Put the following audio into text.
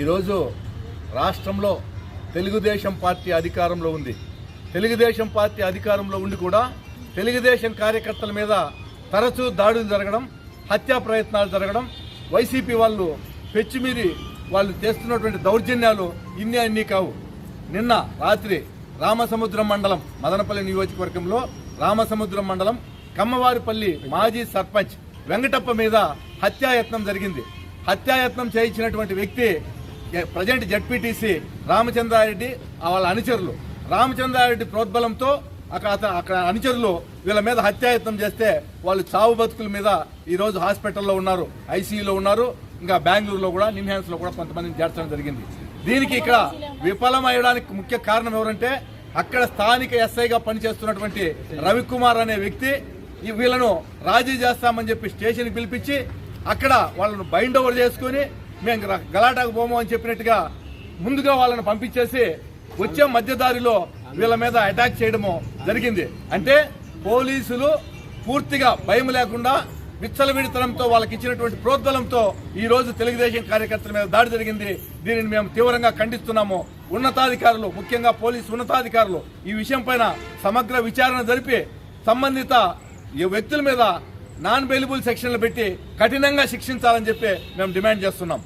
ఈరోజు రాష్ట్రంలో తెలుగుదేశం పార్టీ అధికారంలో ఉంది. తెలుగుదేశం పార్టీ అధికారంలో ఉండి కూడా తెలుగుదేశం కార్యకర్తల మీద తరచూ దాడులు జరగడం హత్యా ప్రయత్నాలు జరగడం వైసీపీ వాళ్ళు పెచ్చిమీరి వాళ్ళు చేస్తున్నటువంటి దౌర్జన్యాలు ఇన్ని అన్నీ కావు. నిన్న రాత్రి రామసముద్రం మండలం మదనపల్లి నియోజకవర్గంలో రామసముద్రం మండలం కమ్మవారిపల్లి మాజీ సర్పంచ్ వెంకటప్ప మీద హత్యాయత్నం జరిగింది. హత్యాయత్నం చేయించినటువంటి వ్యక్తి ప్రజెంట్ జడ్పీటీసీ రామచంద్రారెడ్డి వాళ్ళ అనుచరులు. రామచంద్రారెడ్డి ప్రోద్బలంతో అక్కడ అతను అక్కడ అనుచరులు వీళ్ళ మీద హత్యాయత్నం చేస్తే వాళ్ళు చావు బతుకుల మీద ఈరోజు హాస్పిటల్లో ఉన్నారు ఐసీయూలో ఉన్నారు ఇంకా బెంగళూరులో కూడా నిన్హాన్స్లో కూడా కొంతమందిని చేర్చడం జరిగింది. దీనికి ఇక్కడ విఫలమయ్యడానికి ముఖ్య కారణం ఎవరంటే అక్కడ స్థానిక ఎస్ఐగా పనిచేస్తున్నటువంటి రవికుమార్ అనే వ్యక్తి వీళ్ళను రాజీ చేస్తామని చెప్పి స్టేషన్కి పిలిపించి అక్కడ వాళ్ళను బైండ్ ఓవర్ చేసుకుని మేము గలాటాకు పోము అని చెప్పినట్టుగా ముందుగా వాళ్ళని పంపించేసి వచ్చే మధ్యదారిలో వీళ్ళ మీద అటాక్ చేయడము జరిగింది. అంటే పోలీసులు పూర్తిగా భయం లేకుండా విచ్చలవిడితనంతో వాళ్ళకి ఇచ్చినటువంటి ప్రోద్బలంతో ఈ రోజు తెలుగుదేశం కార్యకర్తల మీద దాడి జరిగింది. దీనిని మేము తీవ్రంగా ఖండిస్తున్నాము. ఉన్నతాధికారులు ముఖ్యంగా పోలీసు ఉన్నతాధికారులు ఈ విషయం పైన సమగ్ర విచారణ జరిపి సంబంధిత ఈ వ్యక్తుల మీద నాన్ బెయిలబుల్ సెక్షన్లు పెట్టి కఠినంగా శిక్షించాలని చెప్పి మేము డిమాండ్ చేస్తున్నాం.